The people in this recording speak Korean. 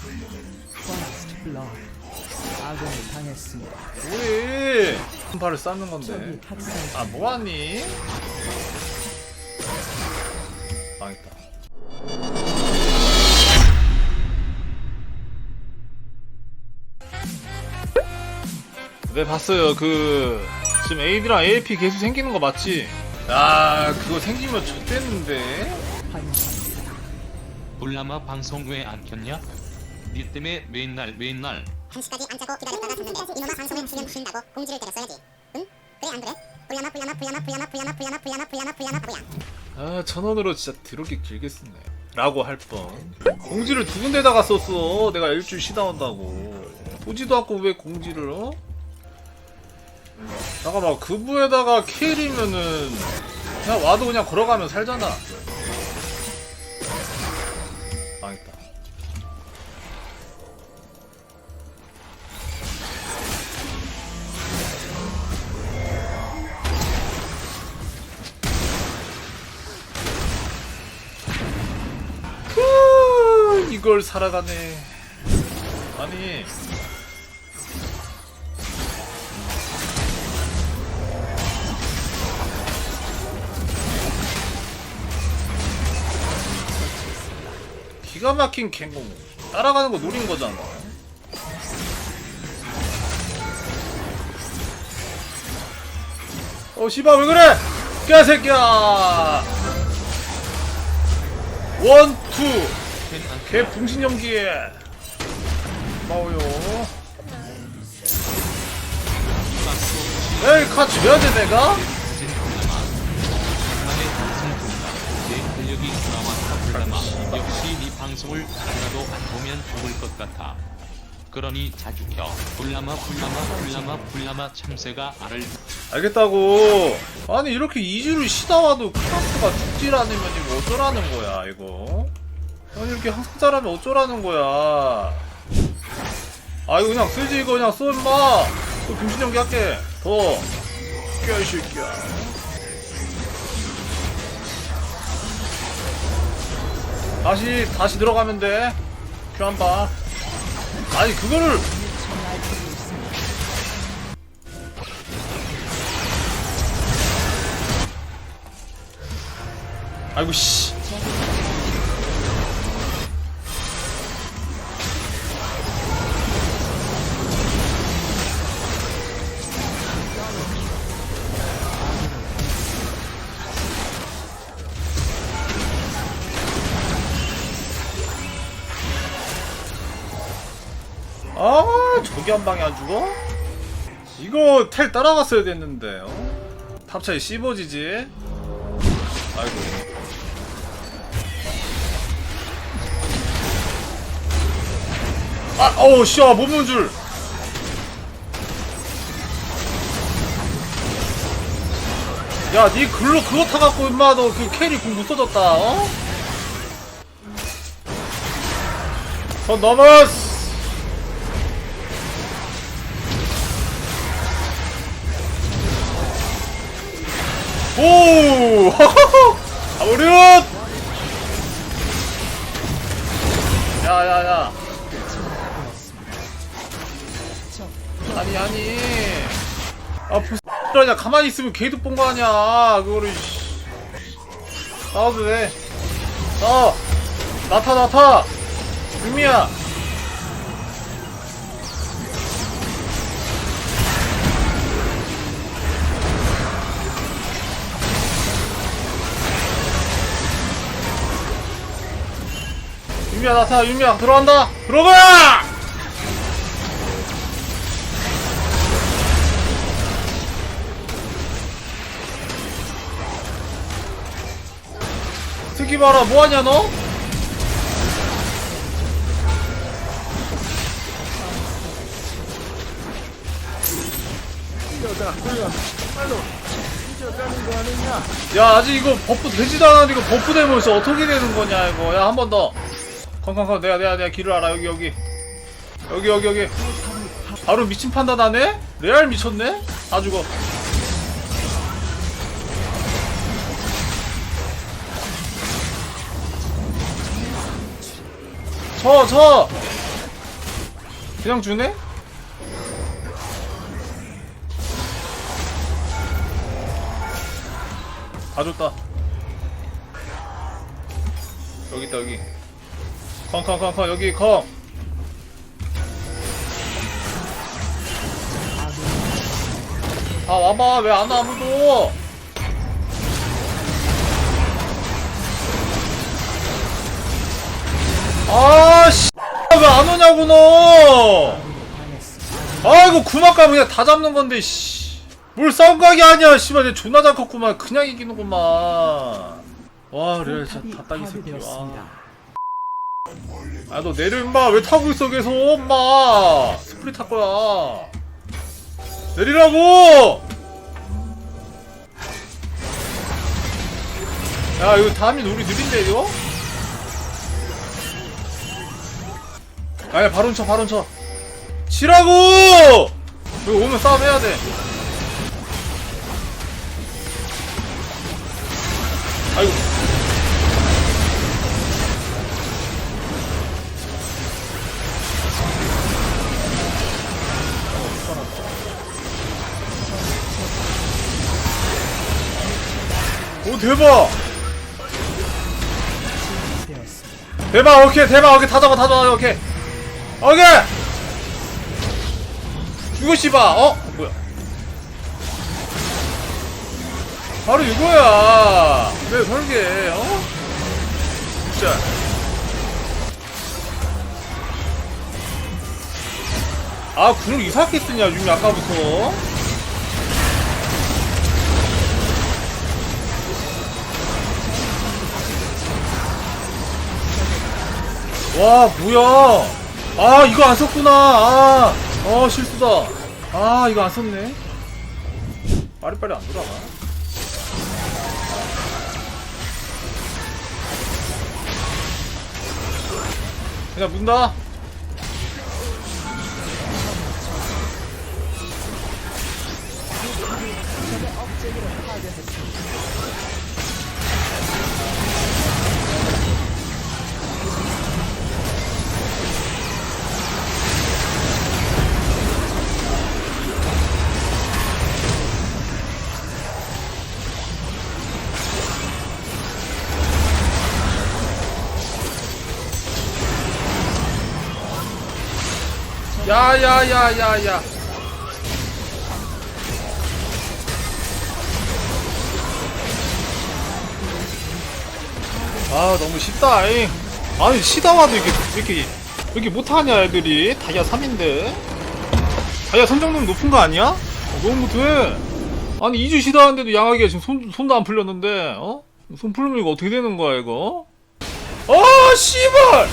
First blood. 아군이 당했습니다. 우리 한 발을 쌓는 건데 아 뭐하니? 망했다 네 봤어요 그 지금 AD랑 AAP 계속 생기는 거 맞지? 야 그거 생기면 좋겠는데 환영합니다. 볼라마 방송 왜 안 켰냐? 니 때문에 맨날 맨날. 1시까지 안 자고 기다렸다가 잤는데 이놈아 방송에 출연 쉰다고 공지를 때렸어야지. 응? 그래 안 그래? 불야마 불야마 불야마 불야마 불야마 불야마 불야마 불야마 불야마 불야. 아 천원으로 진짜 더럽게 길게 쓰네 라고 할뻔. 공지를 두 군데다가 썼어. 내가 일주일 쉬다 온다고. 보지도 않고 왜 공지를 어? 잠깐만 그부에다가 케일이면은 그냥 와도 그냥 걸어가면 살잖아 이걸 살아가네. 아니. 기가 막힌 갱공. 따라가는 거 노린 거잖아. 어, 씨발, 왜 그래? 개새끼야! 원, 투. 개 분신 연기에. 고마워요. 에이 같이 해야 돼 내가? 근력이 나왔다 볼라마 역시 네 방송을 하나도 안 보면 죽을 것 같아. 그러니 자주 켜. 볼라마 볼라마 볼라마 볼라마 참새가 알을 알겠다고. 아니 이렇게 2주를 쉬다 와도 클라스가 죽질 않으면 이거 어쩌라는 거야 이거 아니 이렇게 항상 잘하면 어쩌라는 거야? 아 이거 그냥 쓰지 이거 그냥 써 임마. 또 분신 연기 할게. 더. 깨이 새끼야. 다시 다시 들어가면 돼. 큐한 바 아니 그거를. 아이고 씨. 아, 저기 한 방에 안 죽어? 이거 텔 따라갔어야 됐는데, 어? 탑차이 씹어지지? 아이고. 아, 어우, 씨야, 못 먹는 줄. 야, 니 글로 그거 타갖고, 임마, 너 그 캐리 궁못 써졌다, 어? 선 넘었어! 오! 아무릇! 야야야 아니 아니 아 부스라냐 가만히 있으면 걔도 본거 아니야 그거를 씨. 나와도 돼 어! 나타 나타 유미야 유미야 나타 유미야 들어간다. 들어가 특기 봐라 뭐하냐 너? 야 아직 이거 버프 되지도 않았는데 이거 버프 되면서 어떻게 되는 거냐 이거. 야 한 번더 컴컴컴 내가 내가 내가 길을 알아 여기 여기 여기 여기 여기 바로 미친 판단하네? 레알 미쳤네? 다 죽어 쳐 쳐! 그냥 주네? 다 줬다. 여기 있다 여기. 컴컴컴컴 여기 컴. 아 와봐 왜 안 와 아무도? 아 씨 왜 안 오냐고 너? 아이고 구막가 그냥 다 잡는 건데 씨. 뭘 싸움각이 아니야 씨발 얘 존나 잡컸구만 그냥 이기는구만 와 그래 진짜 다따기 새끼 파괴되었습니다. 아 너 내려 임마. 왜 타고 있어 계속 엄마? 스프릿 탈 거야. 내리라고! 야 이거 다음이 우리 느린데 이거? 아니 바론 쳐 바론 쳐. 치라고! 여기 오면 싸움 해야 돼 대박. 대박 오케이 대박 오케이 다 잡아 다 잡아 오케이. 오케이! 이거 씨바 어? 뭐야? 바로 이거야. 왜 설계 어? 진짜. 아 구를 이상하게 쓰냐 유미 아까부터 와 뭐야? 아 이거 안 썼구나. 아 어, 실수다. 아 이거 안 썼네. 빠리빠리 안 돌아가. 그냥 문다 야야야야야. 아 너무 쉽다 잉 아니 시다와도 이렇게 이렇게 이렇게 못하냐 애들이. 다이아 3인데. 다이아 선정능 높은 거 아니야? 어, 너무 못해. 아니 2주 시다하는데도 양하기가 지금 손, 손도 안 풀렸는데 어? 손 풀면 이거 어떻게 되는 거야 이거? 아 씨발